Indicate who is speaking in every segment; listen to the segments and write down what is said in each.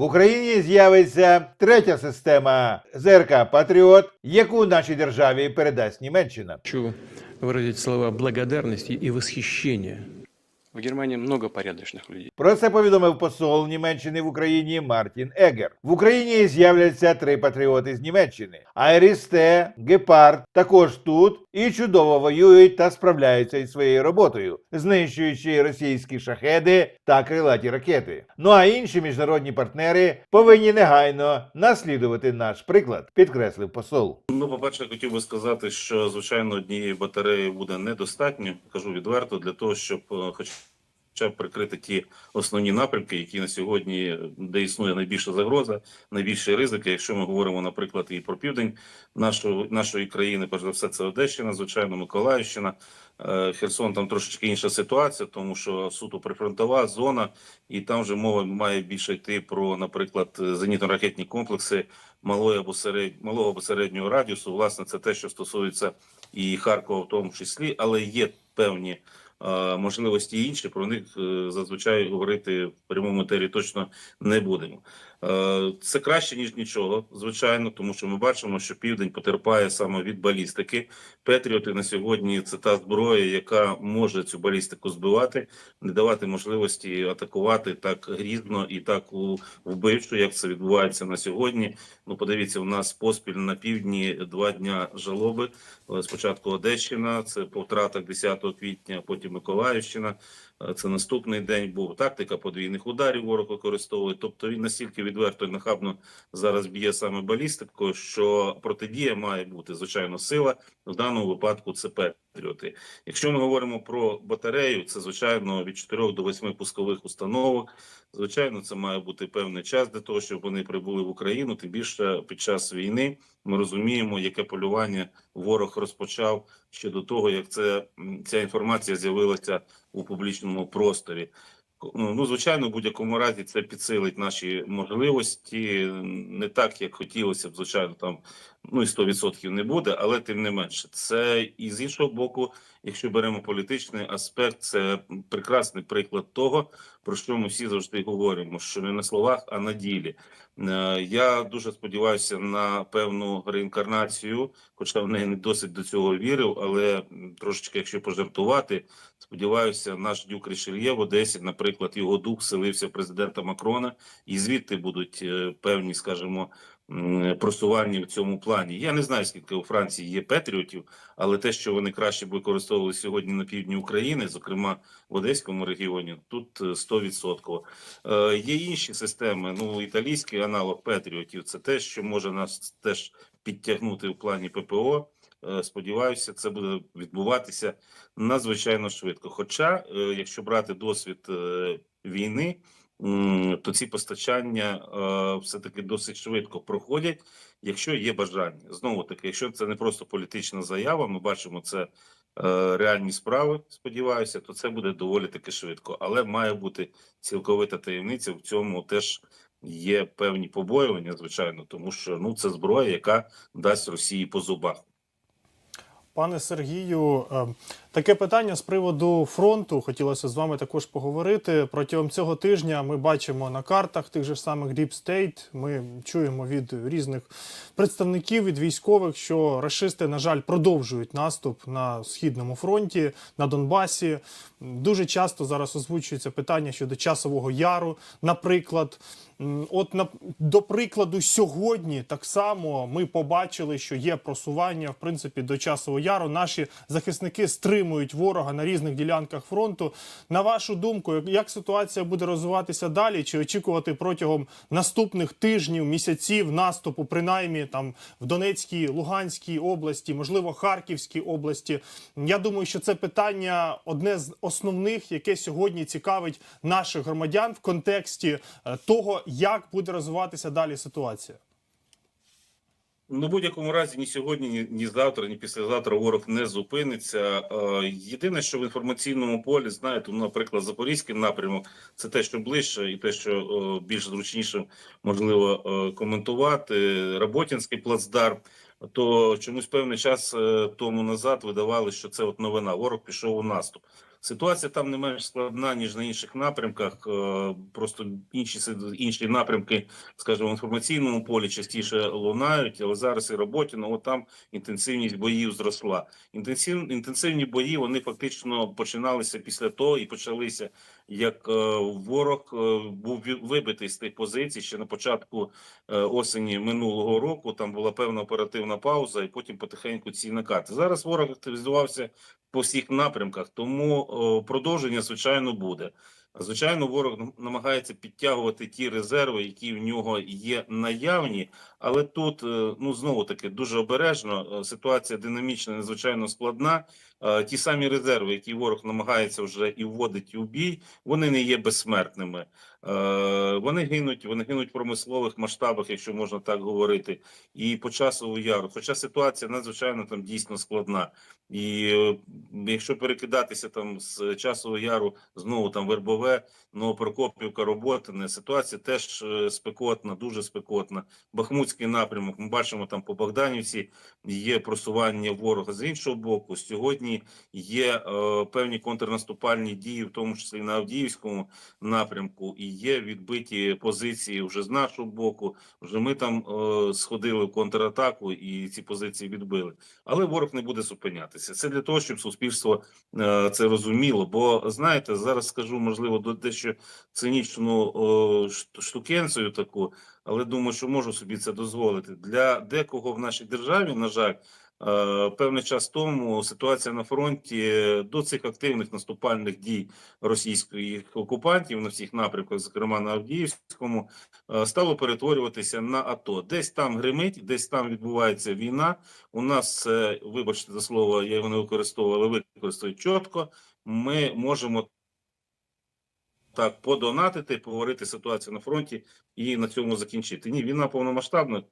Speaker 1: В Україні з'явиться третя система ЗРК Патріот, яку нашій державі передасть Німеччина.
Speaker 2: Хочу виразити слова благодарності і восхищения
Speaker 3: В Германии много порядочных людей.
Speaker 1: Про це повідомив посол Німеччини в Україні Мартін Егер. В Україні з'являться три патріоти з Німеччини. Айрісте, Гепард також тут і чудово воюють та справляються із своєю роботою, знищуючи російські шахеди та крилаті ракети. Ну а інші міжнародні партнери повинні негайно наслідувати наш приклад, підкреслив посол.
Speaker 4: Ну, по-перше, хотів би сказати, що звичайно однієї батареї буде недостатньо, кажу відверто, для того, щоб е, хоч- хоча б прикрити ті основні напрямки, які на сьогодні, де існує найбільша загроза, найбільші ризики. Якщо ми говоримо, наприклад, і про південь нашої нашої країни, перш за все, це Одещина, звичайно, Миколаївщина. Е, Херсон там трошечки інша ситуація, тому що суто прифронтова зона, і там вже мова має більше йти про, наприклад, зенітно-ракетні комплекси малої або серед... малого або середнього радіусу. Власне, це те, що стосується і Харкова, в тому числі, але є певні можливості інші. Про них е, зазвичай говорити в прямому етері точно не будемо. Е, Це краще ніж нічого, звичайно, тому що ми бачимо, що південь потерпає саме від балістики. Петріоти на сьогодні це та зброя, яка може цю балістику збивати, не давати можливості атакувати так грізно і так вбивчо, як це відбувається на сьогодні. Ну, подивіться, у нас поспіль на півдні два дня жалоби. Е, Спочатку Одещина, це по втратах 10 квітня, потім Миколаївщина. Е, Це наступний день був тактика подвійних ударів. Ворог використовує. Тобто він настільки відверто і нахабно зараз б'є саме балістикою, що протидія має бути звичайно сила. В даному випадку це Петріоти. Якщо ми говоримо про батарею, це звичайно від 4 до 8 пускових установок. Звичайно, це має бути певний час для того, щоб вони прибули в Україну. Тим більше під час війни ми розуміємо, яке полювання ворог розпочав ще до того, як це ця інформація з'явилася у публічному просторі. Ну, ну, звичайно, в будь-якому разі це підсилить наші можливості. Не так, як хотілося б, звичайно, там ну і 100% не буде, але тим не менше, це і з іншого боку, якщо беремо політичний аспект, це прекрасний приклад того, про що ми всі завжди говоримо: що не на словах, а на ділі. Е, Я дуже сподіваюся на певну реінкарнацію, хоча в неї не досить до цього вірив, але трошечки, якщо пожартувати, сподіваюся, наш дюк Рішельє в Одесі, наприклад, його дух селився президента Макрона, і звідти будуть е, певні, скажімо, просування в цьому плані. Я не знаю, скільки у Франції є патріотів, але те, що вони краще б використовували сьогодні на півдні України, зокрема в Одеському регіоні, тут е, 100%. Е, Є інші системи. Ну, італійський аналог патріотів це те, що може нас теж підтягнути в плані ППО. Е, Сподіваюся, це буде відбуватися надзвичайно швидко. Хоча, е, якщо брати досвід е, війни, то ці постачання е, все-таки досить швидко проходять, якщо є бажання. Знову таки, якщо це не просто політична заява, ми бачимо це е, реальні справи. Сподіваюся, то це буде доволі таки швидко. Але має бути цілковита таємниця. В цьому теж є певні побоювання, звичайно, тому що ну це зброя, яка дасть Росії по зубах.
Speaker 5: Пане Сергію, е, таке питання з приводу фронту. Хотілося з вами також поговорити. Протягом цього тижня ми бачимо на картах тих же самих Deep State, Ми чуємо від різних представників від військових, що рашисти, на жаль, продовжують наступ на східному фронті, на Донбасі. Дуже часто зараз озвучується питання щодо часового яру, наприклад. От на до прикладу, сьогодні так само ми побачили, що є просування в принципі до часового яру. Наші захисники стримують ворога на різних ділянках фронту. На вашу думку, як- як ситуація буде розвиватися далі? Чи очікувати протягом наступних тижнів, місяців наступу, принаймні там в Донецькій, Луганській області, можливо, Харківській області? Я думаю, що це питання одне з основних, яке сьогодні цікавить наших громадян в контексті е, того, як буде розвиватися далі ситуація.
Speaker 4: Ну, в будь-якому разі, ні сьогодні, ні, ні завтра, ні післязавтра ворог не зупиниться. Е, Єдине, що в інформаційному полі, знаєте, ну, наприклад, Запорізький напрямок, це те, що ближче, і те, що е, більш зручніше можливо е, коментувати. Роботінський плацдарм. То чомусь певний час тому назад видавали, що це от новина. Ворог пішов у наступ. Ситуація там не менш складна ніж на інших напрямках. е, Просто інші інші напрямки, скажімо, в інформаційному полі частіше лунають, але зараз і роботі, ну от там інтенсивність боїв зросла. Інтенсив, інтенсивні бої вони фактично починалися після того і почалися, як е, ворог е, був вибитий з тих позицій ще на початку осені минулого року. Там була певна оперативна пауза, і потім потихеньку ці накати. Зараз ворог активізувався по всіх напрямках, тому о, продовження звичайно буде. Звичайно, ворог намагається підтягувати ті резерви, які в нього є наявні, але тут е, ну знову таки дуже обережно. е, Ситуація динамічна, надзвичайно складна. Е, Ті самі резерви, які ворог намагається вже і вводить у бій, вони не є безсмертними. Вони гинуть, вони гинуть в промислових масштабах, якщо можна так говорити, і по часову яру. Хоча ситуація надзвичайно там дійсно складна. І якщо перекидатися там з часового яру знову там Вербове, Новопрокопівка, Роботине, ситуація теж е, спекотна, дуже спекотна. Бахмутський напрямок. Ми бачимо там по Богданівці є просування ворога з іншого боку. Сьогодні є е, певні контрнаступальні дії, в тому числі на Авдіївському напрямку, і є відбиті позиції вже з нашого боку. Вже ми там е, сходили в контратаку і ці позиції відбили. Але ворог не буде зупинятися. Це для того, щоб суспільство е, це розуміло. Бо знаєте, зараз скажу можливо до дещо цинічну о, штукенцію таку, але думаю, що можу собі це дозволити. Для декого в нашій державі, на жаль. е, Певний час тому ситуація на фронті до цих активних наступальних дій російських окупантів на всіх напрямках, зокрема на Авдіївському, е, стало перетворюватися на АТО. Десь там гримить, десь там відбувається війна. У нас вибачте за слово, я його не використовував, але використовую чітко. Ми можемо так подонатити, поговорити ситуацію на фронті і на цьому закінчити. Ні, війна повномасштабна.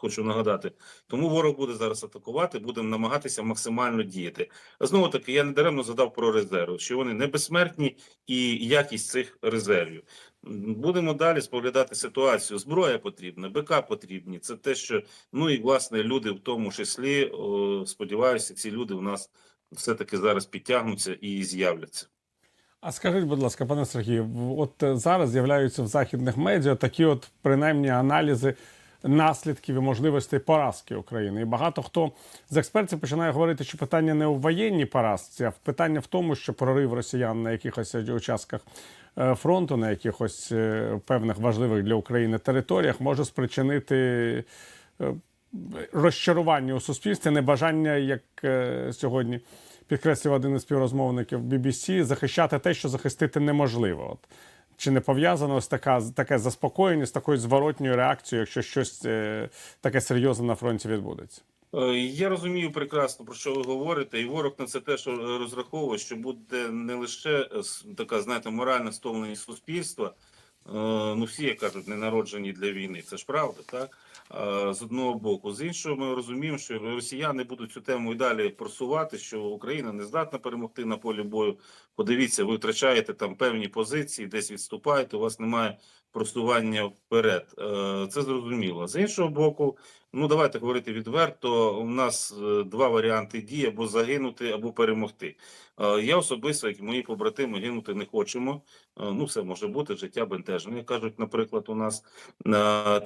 Speaker 4: Хочу нагадати, тому ворог буде зараз атакувати, будемо намагатися максимально діяти. Знову таки, я не даремно задав про резерви, що вони не безсмертні і якість цих резервів. Будемо далі споглядати ситуацію. Зброя потрібна, БК потрібні. Це те, що ну і власне люди, в тому числі, о, сподіваюся, ці люди у нас все таки зараз підтягнуться і з'являться.
Speaker 6: А скажіть, будь ласка, пане Сергію, от е, зараз з'являються в західних медіа такі, от принаймні аналізи наслідків і можливостей поразки України. І багато хто з експертів починає говорити, що питання не у воєнній поразці, а питання в тому, що прорив росіян на якихось участках е, фронту, на якихось е, певних важливих для України територіях може спричинити. Розчарування у суспільстві, небажання, як е, сьогодні підкреслив один із співрозмовників BBC, захищати те, що захистити неможливо. От чи не пов'язано ось така таке заспокоєння з такою зворотньою реакцією, якщо щось е, таке серйозне на фронті відбудеться?
Speaker 4: Е, Я розумію прекрасно про що ви говорите, і ворог на це теж е, розраховує, що буде не лише така, знаєте, моральна стомленість суспільства. Е, Ну, всі як кажуть, не народжені для війни. Це ж правда, так? Е, З одного боку, з іншого, ми розуміємо, що росіяни будуть цю тему і далі просувати, що Україна не здатна перемогти на полі бою. Подивіться, ви втрачаєте там певні позиції, десь відступаєте, у вас немає просування вперед. Е, Це зрозуміло. З іншого боку, ну давайте говорити відверто. У нас е, два варіанти дії: або загинути, або перемогти. Е, Я особисто, як і мої побратими, гинути не хочемо. Ну, все може бути життя бентежне. Як кажуть, наприклад, у нас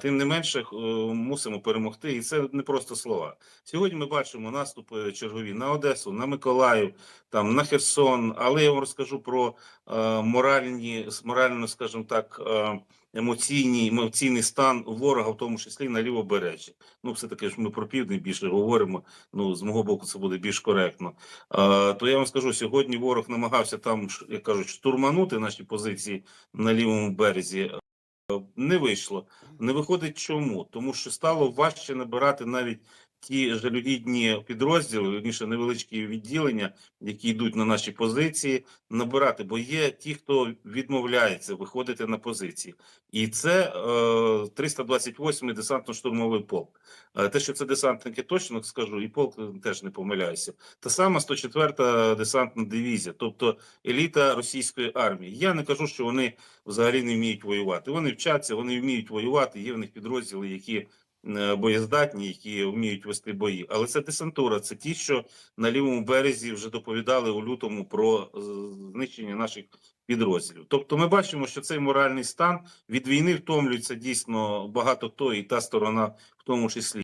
Speaker 4: тим не менше мусимо перемогти, і це не просто слова. Сьогодні ми бачимо наступи чергові на Одесу, на Миколаїв, там на Херсон. Але я вам розкажу про моральні, морально, скажімо так, емоційні, емоційний стан ворога, в тому числі на лівобережжі. Ну, все таки ж ми про південь більше говоримо. Ну, з мого боку, це буде більш коректно. А, то я вам скажу, сьогодні ворог намагався там, як кажуть, штурманути наші позиції на лівому березі. Не вийшло. Не виходить чому? Тому що стало важче набирати навіть ті жалюгідні підрозділи, вірніше невеличкі відділення, які йдуть на наші позиції, набирати, бо є ті, хто відмовляється виходити на позиції, і це е, 328-й десантно-штурмовий полк. Е, те, що це десантники, точно скажу, і полк е, теж не помиляюся. Та сама 104-та десантна дивізія, тобто еліта російської армії. Я не кажу, що вони взагалі не вміють воювати. Вони вчаться, вони вміють воювати. Є в них підрозділи, які боєздатні, які вміють вести бої. Але це десантура, це ті, що на лівому березі вже доповідали у лютому про е, знищення наших підрозділів. Тобто, ми бачимо, що цей моральний стан від війни втомлюється дійсно багато хто, і та сторона в тому числі.